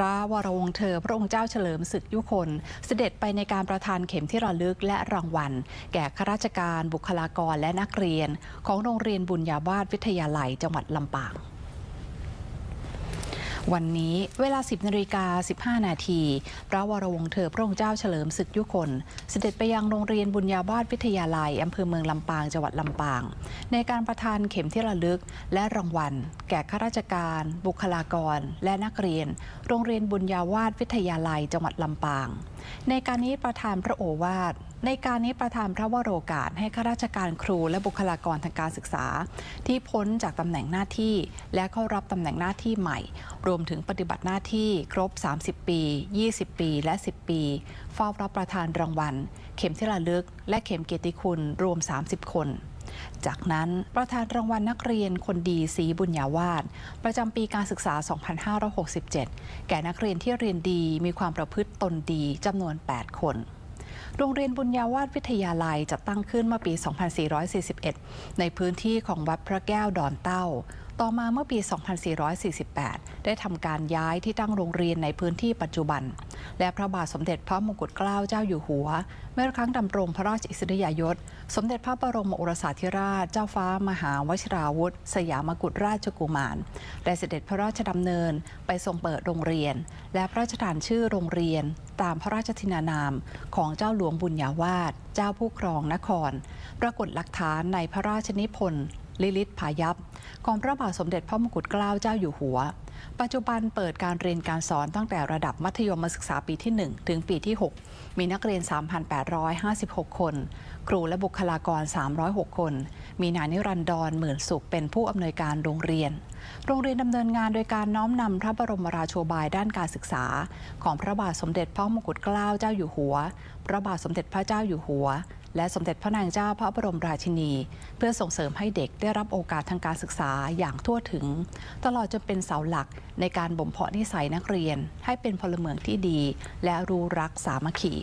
ระวรวงศ์เธอ พระองค์เจ้าเฉลิมศึกยุคน เสด็จไปในการประทานเข็มที่ระลึกและรางวัล แก่ข้าราชการบุคลากรและนักเรียน ของโรงเรียนบุญญาวาสวิทยาลัยจังหวัดลำปาง วันนี้เวลา 10นาฬิกา15 นาทีพระวรวงศ์เธอพระองค์เจ้าเฉลิมศึกยุคน เสด็จไปยังโรงเรียนบุญญาบาตวิทยาลัยอำเภอเมืองลำปางจังหวัดลำปาง ในการประทานเข็มที่ระลึก และรางวัล แก่ข้าราชการ บุคลากร และนักเรียน โรงเรียนบุญญาวาสวิทยาลัยจังหวัดลำปาง ในการนี้ประธานพระโอวาทในการนี้ประธานพระวโรกาสให้ข้าราชการครูและบุคลากรทางการศึกษา ที่พ้นจากตำแหน่งหน้าที่ และเข้ารับตำแหน่งหน้าที่ใหม่รวมถึงปฏิบัติหน้าที่ครบ 30 ปี 20 ปี และ 10 ปี เฝ้ารับประทานรางวัล เข็มที่ระลึก และเข็มเกียรติคุณรวม 30 คน จากนั้นประธานรางวัลนักเรียนคนดีสีบุญญาวาสประจำปีการศึกษา 2567 แก่นักเรียนที่เรียนดีมีความประพฤติตนดีจำนวน 8 คนโรงเรียนบุญญาวาสวิทยาลัยจัดตั้งขึ้นเมื่อปี 2441 ในพื้นที่ของวัดพระแก้วดอนเต้า ต่อมาเมื่อปี 2448 ได้ทำการย้ายที่ตั้งโรงเรียนในพื้นที่ปัจจุบัน และพระบาทสมเด็จพระมงกุฎเกล้าเจ้าอยู่หัว เมื่อครั้งดำรงพระราชอิสริยยศ สมเด็จพระบรมโอรสาธิราช เจ้าฟ้ามหาวชิราวุธ สยามกุฎราชกุมาร ได้เสด็จพระราชดำเนินไปทรงเปิดโรงเรียน และพระราชทานชื่อโรงเรียน ตามพระราชทินานาม ของเจ้าหลวงบุญญาวาสเจ้าผู้ครองนคร ปรากฏหลักฐานในพระราชนิพนธ์ ลิลิตพายัพของพระบาทสมเด็จพระมงกุฎเกล้าเจ้าอยู่หัว ปัจจุบันเปิดการเรียนการสอนตั้งแต่ระดับมัธยมศึกษาปีที่ 1 ถึงปีที่ 6 มีนักเรียน 3,856 คน ครูและบุคลากร 306 คน มีนายนิรันดรหมื่นสุขเป็นผู้อำนวยการโรงเรียน โรงเรียนดำเนินงานโดยการน้อมนำพระบรมราโชบายด้านการศึกษา ของพระบาทสมเด็จพระมงกุฎเกล้าเจ้าอยู่หัว พระบาทสมเด็จพระเจ้าอยู่หัว และสมเด็จพระนางเจ้าพระบรมราชินี เพื่อส่งเสริมให้เด็กได้รับโอกาสทางการศึกษาอย่างทั่วถึง ตลอดจนเป็นเสาหลักในการบ่มเพาะนิสัยนักเรียน ให้เป็นพลเมืองที่ดี และรู้รักสามัคคี